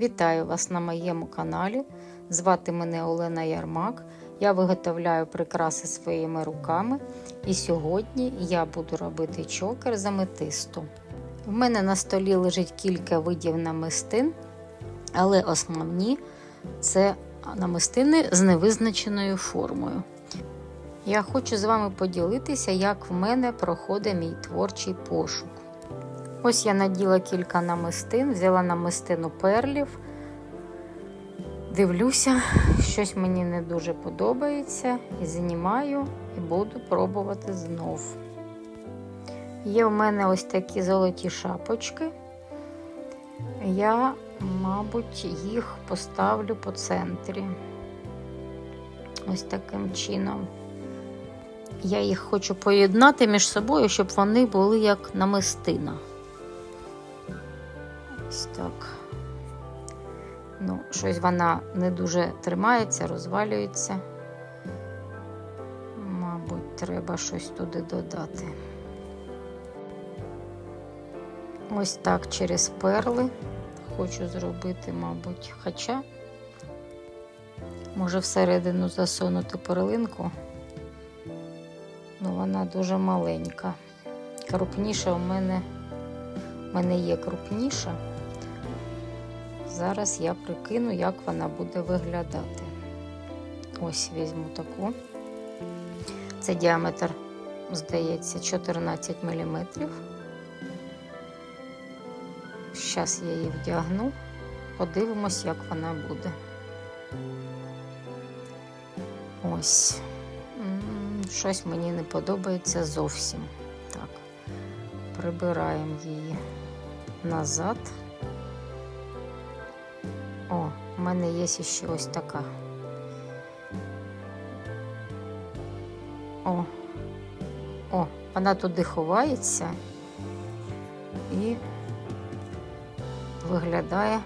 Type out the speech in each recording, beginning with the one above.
Вітаю вас на моєму каналі. Звати мене Олена Ярмак. Я виготовляю прикраси своїми руками. І сьогодні я буду робити чокер з аметисту. В мене на столі лежить кілька видів намистин, але основні це намистини з невизначеною формою. Я хочу з вами поділитися, як в мене проходить мій творчий пошук. Ось я наділа кілька намистин, взяла намистину перлів. Дивлюся, щось мені не дуже подобається, і знімаю і буду пробувати знов. Є в мене ось такі золоті шапочки. Я, мабуть, їх поставлю по центрі. Ось таким чином. Я їх хочу поєднати між собою, щоб вони були як намистина. Ось так. Ну, щось вона не дуже тримається, розвалюється. Мабуть, треба щось туди додати. Ось так через перли хочу зробити, мабуть, хоча може всередину засунути перлинку, ну вона дуже маленька. Крупніша у мене, у мене є крупніша. Зараз я прикину, як вона буде виглядати. Ось візьму таку. Це діаметр, здається, 14 мм. Зараз я її вдягну, подивимось, як вона буде. Ось. Щось мені не подобається зовсім. Так, прибираємо її назад. У мене є ще ось така. О, о, вона туди ховається і виглядає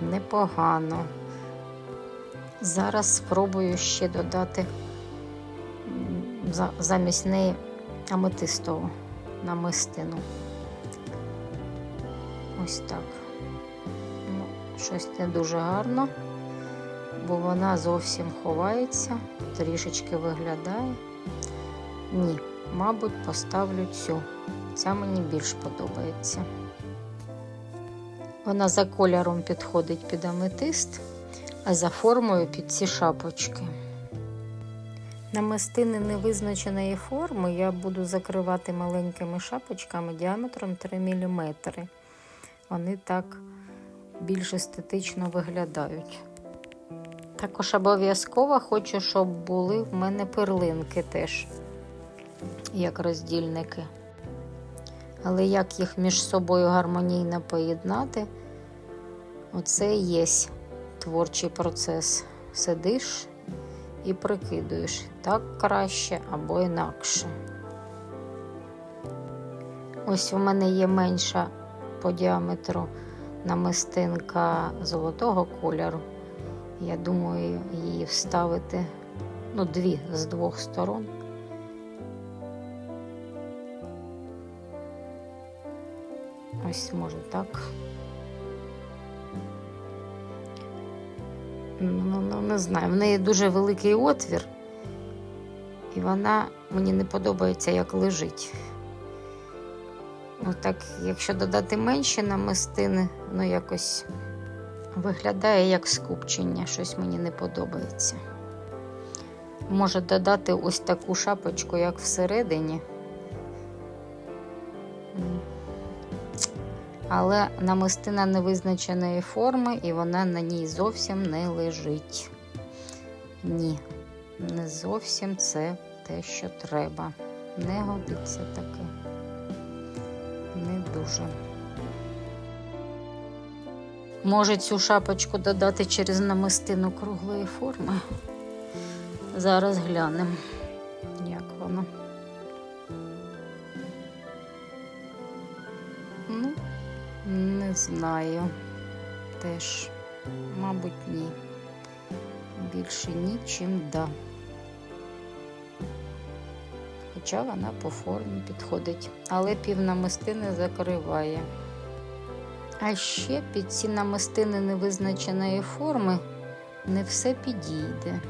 непогано. Зараз спробую ще додати замість неї аметистову намистину. Ось так. Щось не дуже гарно, бо вона зовсім ховається, трішечки виглядає. Ні, мабуть, поставлю цю. Ця мені більш подобається. Вона за кольором підходить під аметист, а за формою під ці шапочки. Намистини невизначеної форми я буду закривати маленькими шапочками діаметром 3 мм. Вони так більш естетично виглядають. Також обов'язково хочу, щоб були в мене перлинки теж, як роздільники. Але як їх між собою гармонійно поєднати, оце і є творчий процес. Сидиш і прикидуєш так краще або інакше. Ось у мене є менша по діаметру намистинка золотого кольору. Я думаю, її вставити ну, дві з двох сторон. Ось може так. Ну, ну, не знаю, в неї дуже великий отвір, і вона мені не подобається, як лежить. Ну так, якщо додати менші намистини, ну якось виглядає як скупчення, щось мені не подобається. Може додати ось таку шапочку, як всередині. Але намистина невизначеної форми, і вона на ній зовсім не лежить. Ні, не зовсім це те, що треба. Не годиться таке дуже. Може цю шапочку додати через намистину круглої форми. Зараз глянемо, як воно. Ну, не знаю. Теж, мабуть, ні. Більше ні, чим да. Хоча вона по формі підходить, але півнамистини закриває. А ще під ці намистини невизначеної форми не все підійде.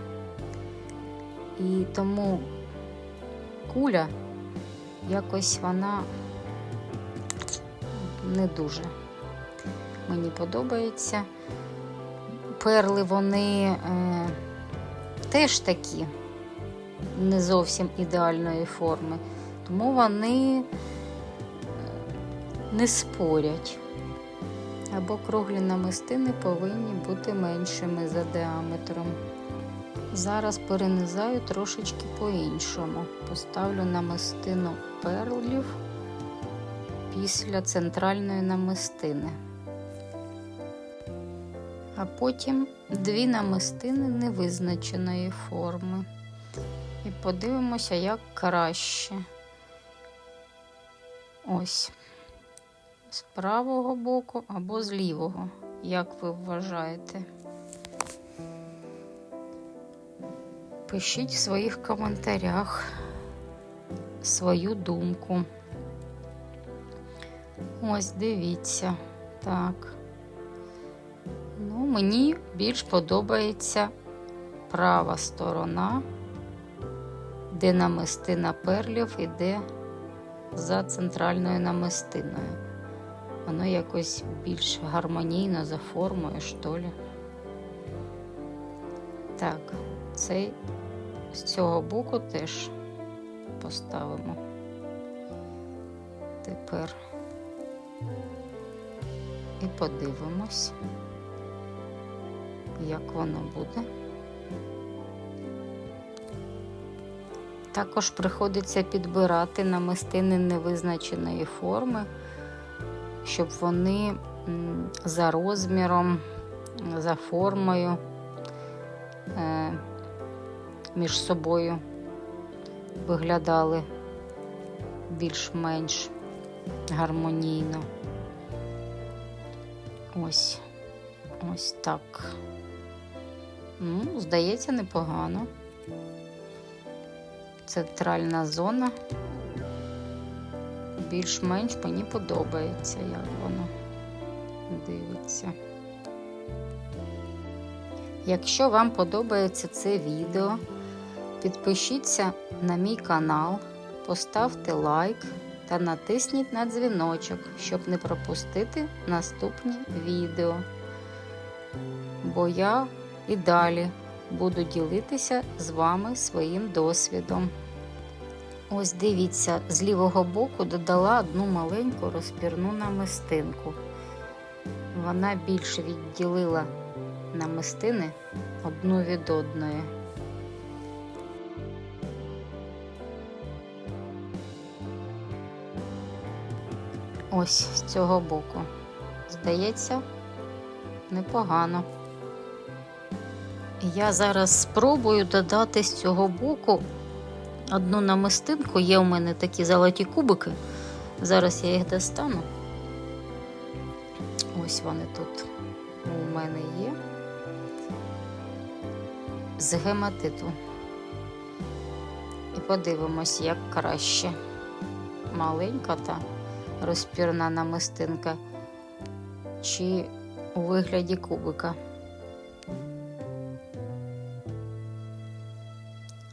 І тому куля якось вона не дуже мені подобається. Перли вони е, теж такі, не зовсім ідеальної форми, тому вони е, не спорять. Або круглі намистини повинні бути меншими за діаметром. Зараз перенизаю трошечки по-іншому. Поставлю намистину перлів після центральної намистини. А потім дві намистини невизначеної форми. Подивимося, як краще. Ось. З правого боку або з лівого, як ви вважаєте. Пишіть в своїх коментарях свою думку. Ось дивіться. Так. Ну, мені більш подобається права сторона, де намистина перлів іде за центральною намистиною. Воно якось більш гармонійно за формою, що ли. Так, цей з цього боку теж поставимо. Тепер і подивимось, як воно буде. Також приходиться підбирати намистини невизначеної форми, щоб вони за розміром, за формою е, між собою виглядали більш-менш гармонійно. Ось, ось так. Ну, здається, непогано. Центральна зона більш-менш мені подобається, як воно дивиться. Якщо вам подобається це відео, підпишіться на мій канал, поставте лайк та натисніть на дзвіночок, щоб не пропустити наступні відео. Бо я і далі буду ділитися з вами своїм досвідом. Ось дивіться, з лівого боку додала одну маленьку розпірну намистинку. Вона більше відділила намистини одну від одної. Ось з цього боку. Здається, непогано. Я зараз спробую додати з цього боку одну намистинку. Є у мене такі золоті кубики. Зараз я їх достану. Ось вони тут у мене є. З гематиту. І подивимось, як краще. Маленька та розпірна намистинка чи у вигляді кубика.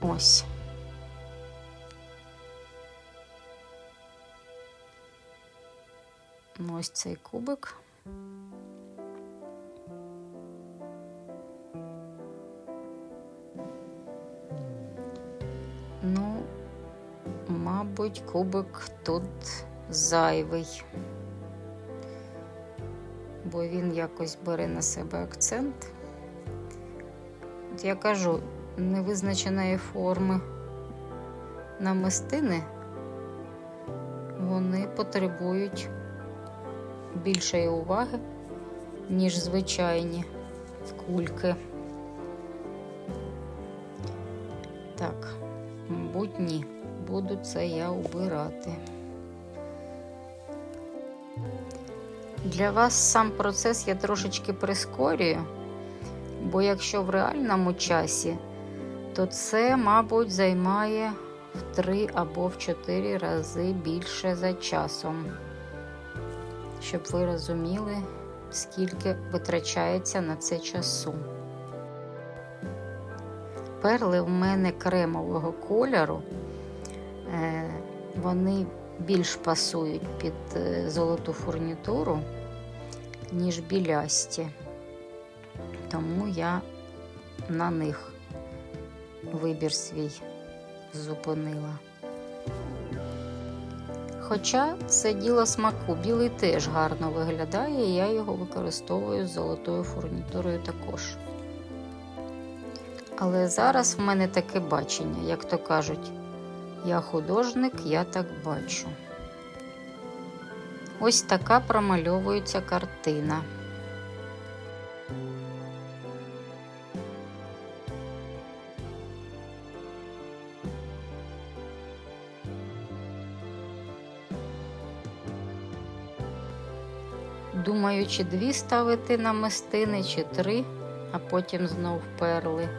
Ось. Ось цей кубик. Ну, мабуть, кубик тут зайвий, бо він якось бере на себе акцент. От я кажу, невизначеної форми намистини, вони потребують більшої уваги, ніж звичайні кульки. Так, мабуть, ні. Буду це я убирати. Для вас сам процес я трошечки прискорюю, бо якщо в реальному часі, то це, мабуть, займає в 3 або в 4 рази більше за часом, щоб ви розуміли, скільки витрачається на це часу. Перли в мене кремового кольору, Е, вони більш пасують під е, золоту фурнітуру, ніж білясті. Тому я на них вибір свій зупинила. Хоча це діло смаку, білий теж гарно виглядає, і я його використовую з золотою фурнітурою також. Але зараз в мене таке бачення, як то кажуть, я художник, я так бачу. Ось така промальовується картина. Думаю, чи дві ставити намистини, чи три, а потім знов перли.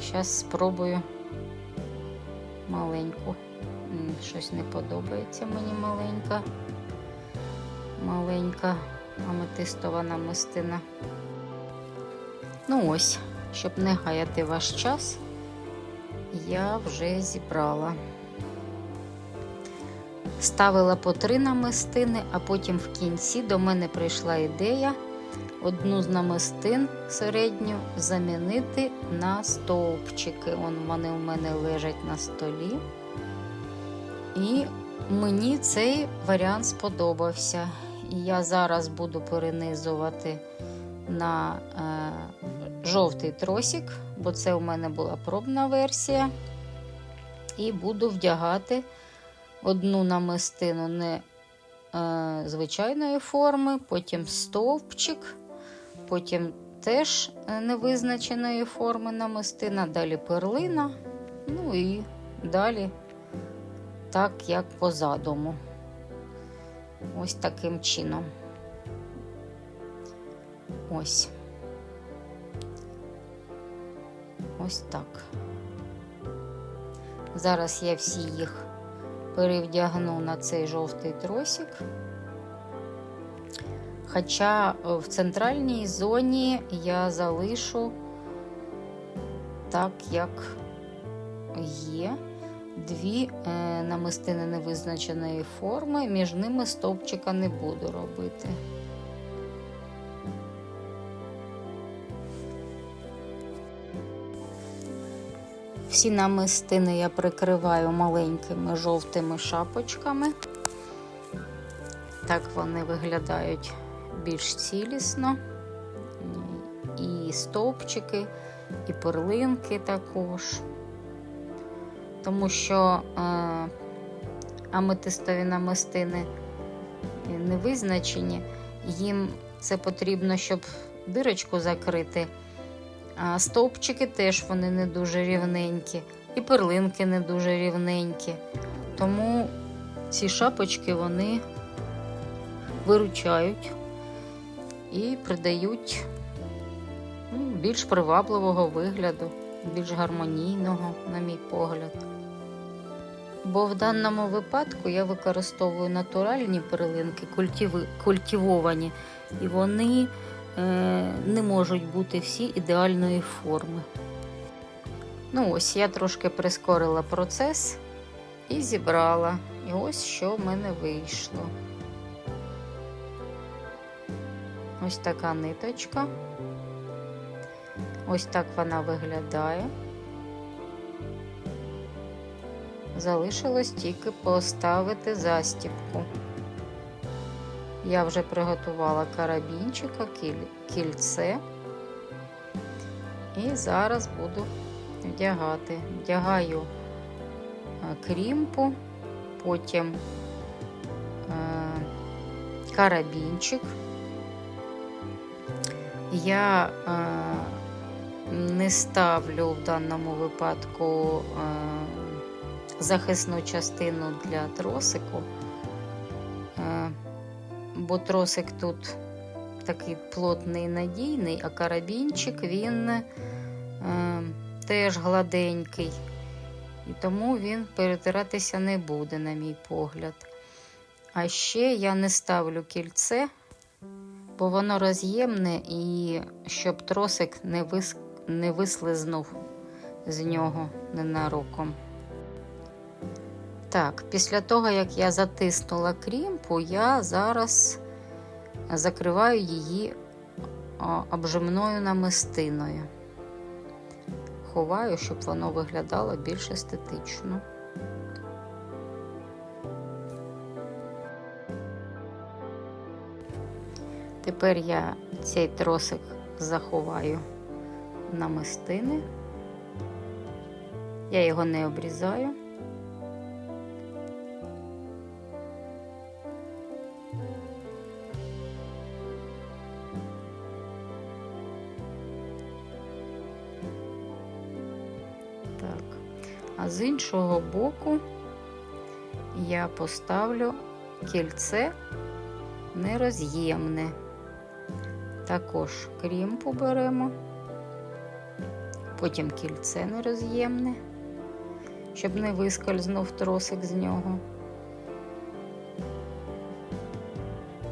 Зараз спробую маленьку. Щось не подобається мені маленька. Маленька аметистова намистина. Ну ось, щоб не гаяти ваш час, я вже зібрала. Ставила по три намистини, а потім в кінці до мене прийшла ідея одну з намистин середню замінити на стовпчики. Вон вони у мене лежать на столі. І мені цей варіант сподобався. І я зараз буду перенизувати на е, жовтий тросик, бо це у мене була пробна версія. І буду вдягати одну намистину не е, звичайної форми, потім стовпчик, потім теж е, невизначеної форми намистина, далі перлина, ну і далі так, як по задуму. Ось таким чином. Ось. Ось так. Зараз я всі їх перевдягну на цей жовтий тросик. Хоча в центральній зоні я залишу так, як є. Дві е, намистини невизначеної форми, між ними стовпчика не буду робити. Всі намистини я прикриваю маленькими жовтими шапочками. Так вони виглядають більш цілісно. І стовпчики, і перлинки також. Тому що е, аметистові намистини не визначені, їм це потрібно, щоб дирочку закрити. А стовпчики теж вони не дуже рівненькі, і перлинки не дуже рівненькі. Тому ці шапочки вони виручають і придають ну, більш привабливого вигляду, більш гармонійного, на мій погляд. Бо в даному випадку я використовую натуральні перлинки, культивовані, і вони не можуть бути всі ідеальної форми. Ну ось, я трошки прискорила процес і зібрала. І ось що в мене вийшло. Ось така ниточка. Ось так вона виглядає. Залишилось тільки поставити застібку. Я вже приготувала карабінчика, кільце. І зараз буду вдягати. Вдягаю крімпу, потім карабінчик. Я не ставлю в даному випадку захисну частину для тросику, бо тросик тут такий плотний надійний, а карабінчик він е, теж гладенький, і тому він перетиратися не буде, на мій погляд. А ще я не ставлю кільце, бо воно роз'ємне і щоб тросик не, вис... не вислизнув з нього ненароком. Так, після того, як я затиснула крімпу, я зараз закриваю її обжимною намистиною. Ховаю, щоб воно виглядало більш естетично. Тепер я цей тросик заховаю на мистини. Я його не обрізаю. А з іншого боку я поставлю кільце нероз'ємне. Також крімпу беремо, потім кільце нероз'ємне, щоб не вискользнув тросик з нього.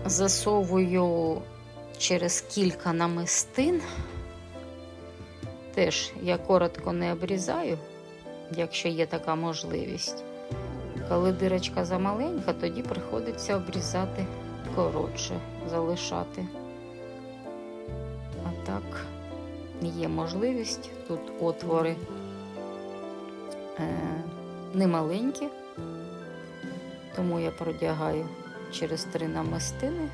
Засовую через кілька намистин. Теж я коротко не обрізаю, якщо є така можливість. Коли дирочка замаленька, тоді приходиться обрізати коротше, залишати. А так, є можливість. Тут отвори е, немаленькі, тому я продягаю через три намистини.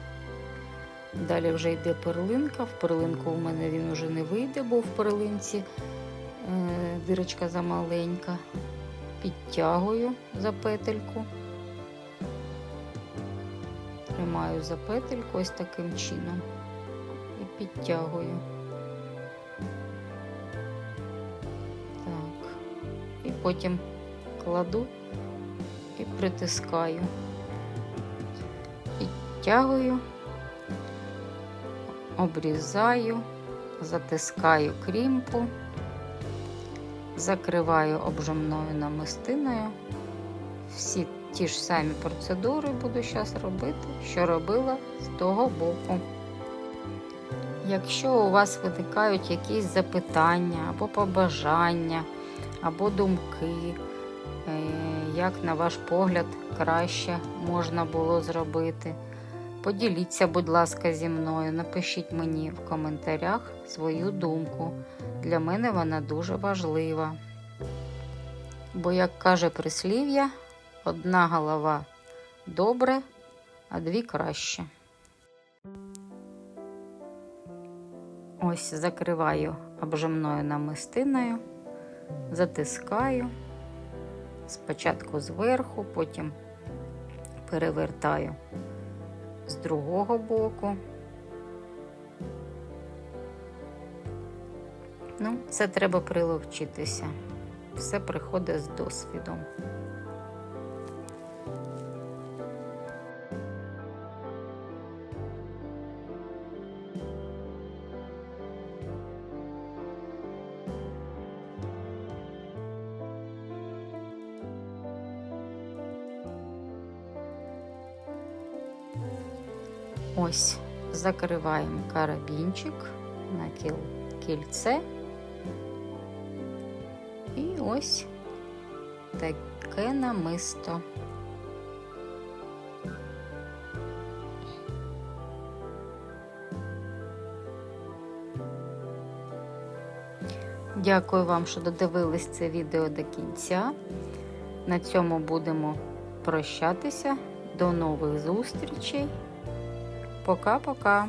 Далі вже йде перлинка. В перлинку у мене він вже не вийде, бо в перлинці дирочка замаленька. Підтягую за петельку. Тримаю за петельку ось таким чином і підтягую. Так. І потім кладу і притискаю. Підтягую, обрізаю, затискаю крімпу, закриваю обжимною намистиною. Всі ті ж самі процедури буду зараз робити, що робила з того боку. Якщо у вас виникають якісь запитання або побажання, або думки, е, як, на ваш погляд, краще можна було зробити, поділіться, будь ласка, зі мною, напишіть мені в коментарях свою думку. Для мене вона дуже важлива. Бо, як каже прислів'я, одна голова добре, а дві краще. Ось закриваю обжимною намистиною, затискаю спочатку зверху, потім перевертаю з другого боку. Ну, це треба приловчитися. Все приходить з досвідом. Закриваємо карабінчик на кільце. І ось таке намисто. Дякую вам, що додивились це відео до кінця. На цьому будемо прощатися. До нових зустрічей. Пока-пока.